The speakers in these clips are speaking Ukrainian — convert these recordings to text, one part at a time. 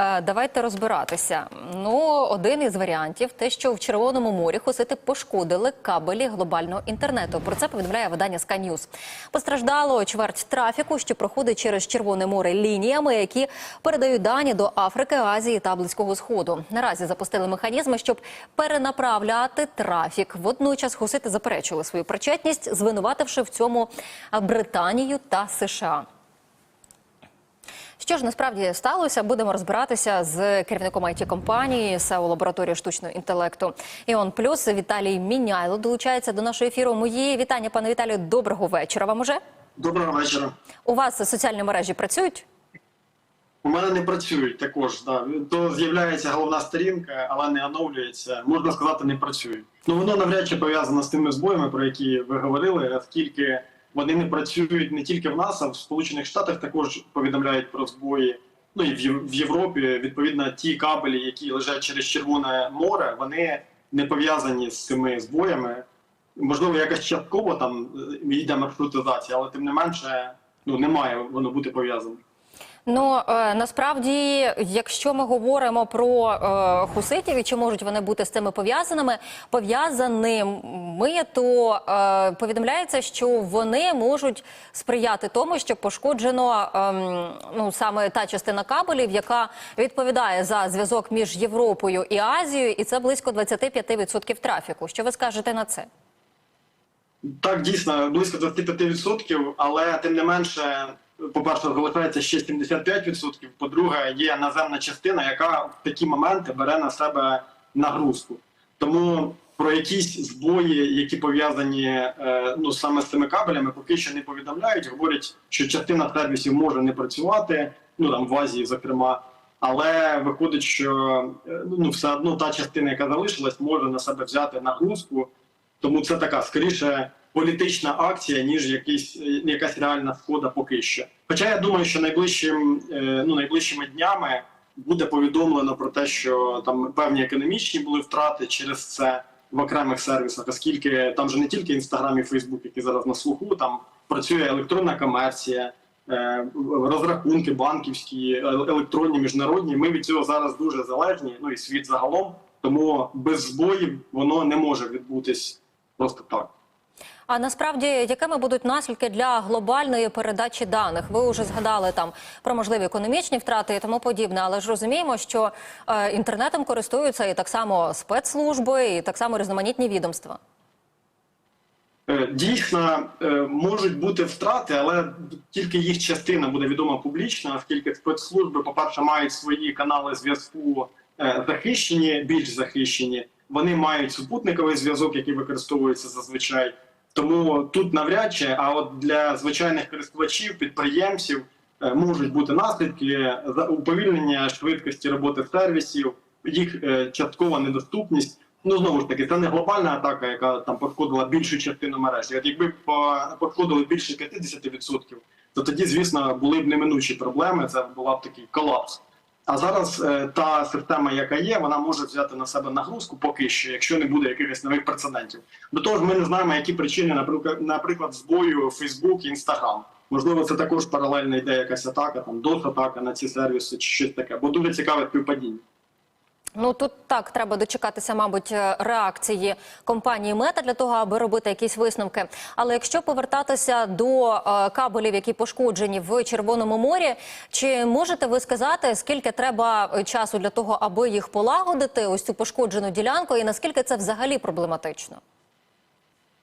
Е, Давайте розбиратися. Ну, один із варіантів те, що в Червоному морі хусити пошкодили кабелі глобального інтернету. Про це повідомляє видання Sky News. Постраждало чверть трафіку, що проходить через Червоне море лініями, які передають дані до Африки, Азії та Близького Сходу. Наразі запустили механізми, щоб перенаправляти трафік. Водночас хусити заперечили свою причетність, звинувативши в цьому Британію та США. Що ж насправді сталося? Будемо розбиратися з керівником it компанії СЕО лабораторії штучного інтелекту Іон Плюс Віталій Міняйло долучається до нашого ефіру. Мої вітання, пане Віталію. Доброго вечора. Вам уже Доброго вечора. у вас соціальні мережі працюють? У мене не працюють також. Да. То з'являється головна сторінка, але не оновлюється. Можна сказати, не працюють. Ну воно навряд чи пов'язано з тими збоями, про які ви говорили, оскільки вони не працюють не тільки в нас, а в Сполучених Штатах також повідомляють про збої. Ну і в Європі відповідно ті кабелі, які лежать через Червоне море, вони не пов'язані з цими збоями. Можливо, якось частково там е, йде маршрутизація, але тим не менше, ну не має воно бути пов'язане. Ну е, насправді, якщо ми говоримо про е, хуситів і чи можуть вони бути з цими пов'язаними, пов'язаними, то е, повідомляється, що вони можуть сприяти тому, що пошкоджено ем, ну саме та частина кабелів, яка відповідає за зв'язок між Європою і Азією, і це близько 25% трафіку. Що ви скажете на це? Так, дійсно, близько 25%, але тим не менше, по-перше, залишається ще 75%. По-друге, є наземна частина, яка в такі моменти бере на себе нагрузку. Тому про якісь збої, які пов'язані е, ну саме з цими кабелями, поки що не повідомляють. Говорять, що частина сервісів може не працювати, ну там в Азії, зокрема. Але виходить, що е, ну все одно та частина, яка залишилась, може на себе взяти нагрузку. Тому це така скоріше політична акція, ніж якийсь е, якась реальна шкода поки що. Хоча я думаю, що найближчим е, ну найближчими днями буде повідомлено про те, що там певні економічні були втрати через це в окремих сервісах, оскільки там же не тільки інстаграм і Фейсбук, які зараз на слуху, там працює електронна комерція. е, Розрахунки банківські, електронні, міжнародні. Ми від цього зараз дуже залежні. Ну і світ загалом. Тому без збоїв воно не може відбутись просто так. А насправді, якими будуть наслідки для глобальної передачі даних? Ви вже згадали там про можливі економічні втрати і тому подібне, але ж розуміємо, що е, інтернетом користуються і так само спецслужби, і так само різноманітні відомства. Е, Дійсно, е, можуть бути втрати, але тільки їх частина буде відома публічно, оскільки спецслужби, по-перше, мають свої канали зв'язку е, захищені, більш захищені. Вони мають супутниковий зв'язок, який використовується зазвичай. Тому тут навряд чи, а от для звичайних користувачів, підприємців е, можуть бути наслідки уповільнення швидкості роботи сервісів, їх е, часткова недоступність. Ну знову ж таки, це не глобальна атака, яка там пошкодила більшу частину мережі. От якби по- пошкодили більше 50%, то тоді, звісно, були б неминучі проблеми. Це була б такий колапс. А зараз е, та система, яка є, вона може взяти на себе нагрузку поки що, якщо не буде якихось нових прецедентів. До того ж, ми не знаємо, які причини, наприклад, наприклад, збою Facebook і Instagram. Можливо, це також паралельно йде якась атака, там дос-атака на ці сервіси чи щось таке, бо дуже цікаве співпадіння. Ну тут так треба дочекатися, мабуть, е, реакції компанії Мета для того, аби робити якісь висновки. Але якщо повертатися до е, кабелів, які пошкоджені в Червоному морі, чи можете ви сказати, скільки треба е, часу для того, аби їх полагодити, ось цю пошкоджену ділянку, і наскільки це взагалі проблематично?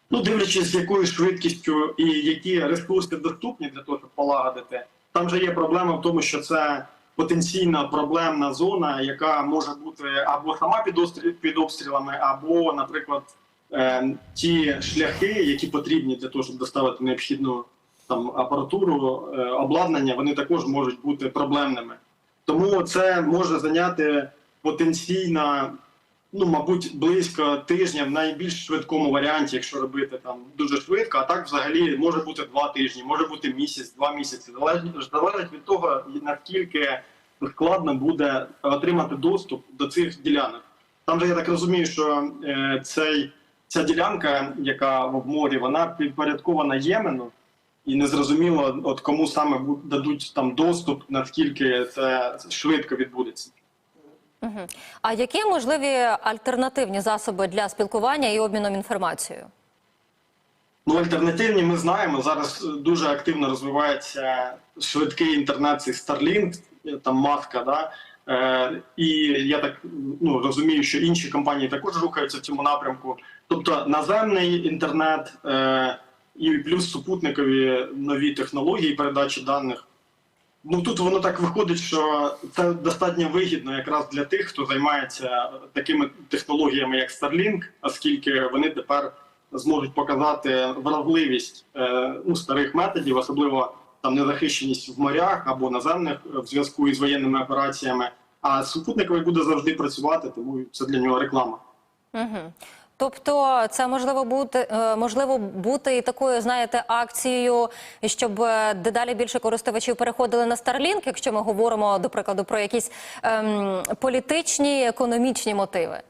Ну, дивлячись, з якою швидкістю і які ресурси доступні для того, щоб полагодити, там же є проблема в тому, що це потенційна проблемна зона, яка може бути або сама під, острі- під обстрілами, або, наприклад, е, ті шляхи, які потрібні для того, щоб доставити необхідну там апаратуру, е, обладнання, вони також можуть бути проблемними. Тому це може зайняти потенційно ну, мабуть, близько тижня в найбільш швидкому варіанті, якщо робити там дуже швидко. А так, взагалі, може бути два тижні, може бути місяць, два місяці. Залежить, залежить від того, наскільки складно буде отримати доступ до цих ділянок. Там же я так розумію, що е, цей, ця ділянка, яка в морі, вона підпорядкована Ємену. і незрозуміло, от кому саме дадуть там доступ, наскільки це швидко відбудеться. Мгм. А які можливі альтернативні засоби для спілкування і обміном інформацією? Ну, альтернативні ми знаємо. Зараз дуже активно розвивається швидкий інтернет цей Starlink, там маска, да. Е, і я так ну, розумію, що інші компанії також рухаються в цьому напрямку. Тобто наземний інтернет е, і плюс супутникові нові технології передачі даних. Ну тут воно так виходить, що це достатньо вигідно якраз для тих, хто займається такими технологіями, як Starlink, оскільки вони тепер зможуть показати вразливість е, ну, старих методів, особливо там незахищеність в морях або наземних в зв'язку із воєнними операціями. А супутниковий буде завжди працювати, тому це для нього реклама. Угу. Тобто, це можливо бути е, можливо бути і такою, знаєте, акцією, щоб е, дедалі більше користувачів переходили на Starlink, якщо ми говоримо, до прикладу, про якісь ем, політичні, економічні мотиви.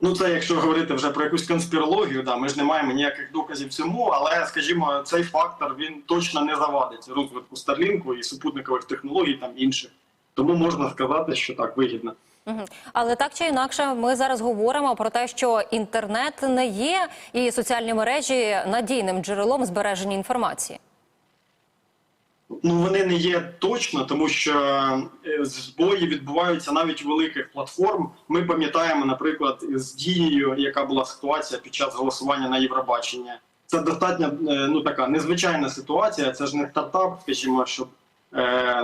Ну, це якщо говорити вже про якусь конспірологію, да, ми ж не маємо ніяких доказів цьому, але скажімо, цей фактор він точно не завадить розвитку Старлінку і супутникових технологій там інших. Тому можна сказати, що так вигідно. Але так чи інакше, ми зараз говоримо про те, що інтернет не є і соціальні мережі надійним джерелом збереження інформації. Ну вони не є точно, тому що е, збої відбуваються навіть у великих платформ. Ми пам'ятаємо, наприклад, з дією, яка була ситуація під час голосування на Євробачення. Це достатньо е, ну така незвичайна ситуація. Це ж не стартап, скажімо, щоб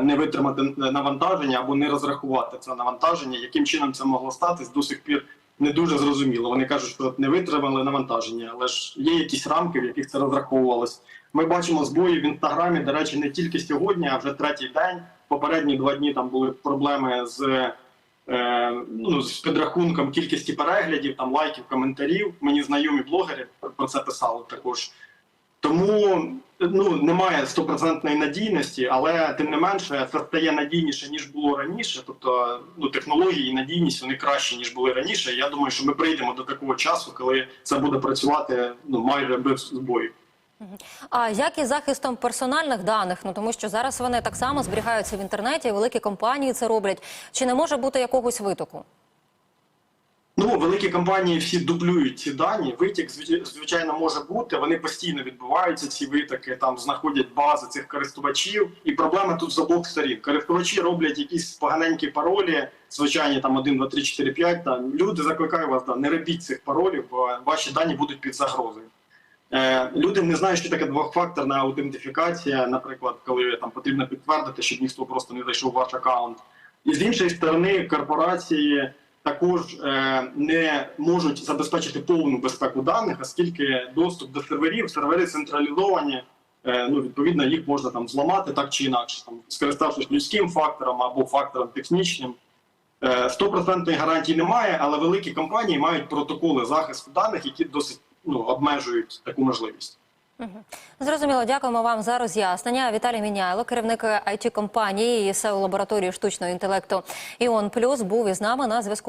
не витримати навантаження або не розрахувати це навантаження. Яким чином це могло статись, до сих пір не дуже зрозуміло. Вони кажуть, що не витримали навантаження, але ж є якісь рамки, в яких це розраховувалось. Ми бачимо збої в інстаграмі. До речі, не тільки сьогодні, а вже третій день. Попередні два дні там були проблеми з, е, ну, з підрахунком кількості переглядів, там лайків, коментарів. Мені знайомі блогери про це писали також. Тому ну немає стопроцентної надійності, але тим не менше це стає надійніше ніж було раніше. Тобто, ну технології і надійність вони кращі ніж були раніше. Я думаю, що ми прийдемо до такого часу, коли це буде працювати ну майже без збоїв. А як із захистом персональних даних? Ну тому що зараз вони так само зберігаються в інтернеті, великі компанії це роблять. Чи не може бути якогось витоку? Ну, великі компанії всі дублюють ці дані. Витік, звич- звичайно, може бути. Вони постійно відбуваються. Ці витоки там знаходять бази цих користувачів. І проблема тут з обох сторін. Користувачі роблять якісь поганенькі паролі, звичайні там 1, 2, 3, 4, 5. Там люди закликаю вас, да, не робіть цих паролів, бо ваші дані будуть під загрозою. Е, люди не знають, що таке двохфакторна аутентифікація, наприклад, коли там потрібно підтвердити, щоб ніхто просто не зайшов в ваш аккаунт. І з іншої сторони, корпорації також е, не можуть забезпечити повну безпеку даних, оскільки доступ до серверів, сервери централізовані. Е, ну, відповідно, їх можна там зламати так чи інакше, там скориставшись людським фактором або фактором технічним. Е, Стопроцентної гарантії немає, але великі компанії мають протоколи захисту даних, які досить ну, обмежують таку можливість. Зрозуміло, дякуємо вам за роз'яснення. Віталій Міняйло, керівник it компанії SEO лабораторії штучного інтелекту Іон Плюс, був із нами на зв'язку.